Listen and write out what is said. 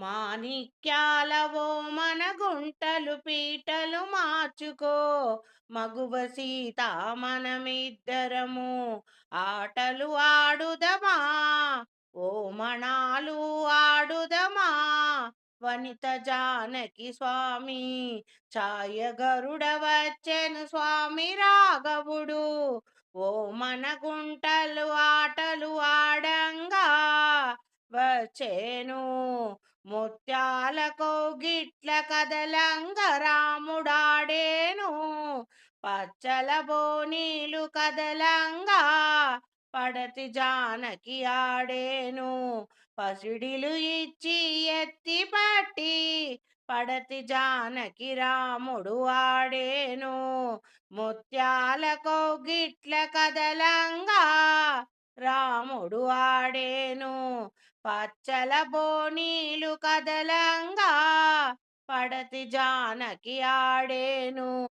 మాణిక్యాలవో మన గుంటలు పీటలు మార్చుకో. మగువ సీత మనమిద్దరము ఆటలు ఆడుదమా? ఓ మణాలు ఆడుదమా? వనిత జానకి స్వామి ఛాయగరుడ వచ్చెను స్వామి రాఘవుడు. ఓ మన గుంటలు ఆటలు ఆడ వచ్చేను ముత్యాల కోగిట్ల కదలంగ రాముడాడేను. పచ్చల బోనీలు కదలంగా పడతి జానకి ఆడేను. పసిడిలు ఇచ్చి ఎత్తి పట్టి పడతి జానకి రాముడు ఆడేను. ముత్యాల కోగిట్ల కదలంగా రాముడు ఆడేను. పచ్చల బోనీలు కదలంగా పడతి జానకి ఆడేను.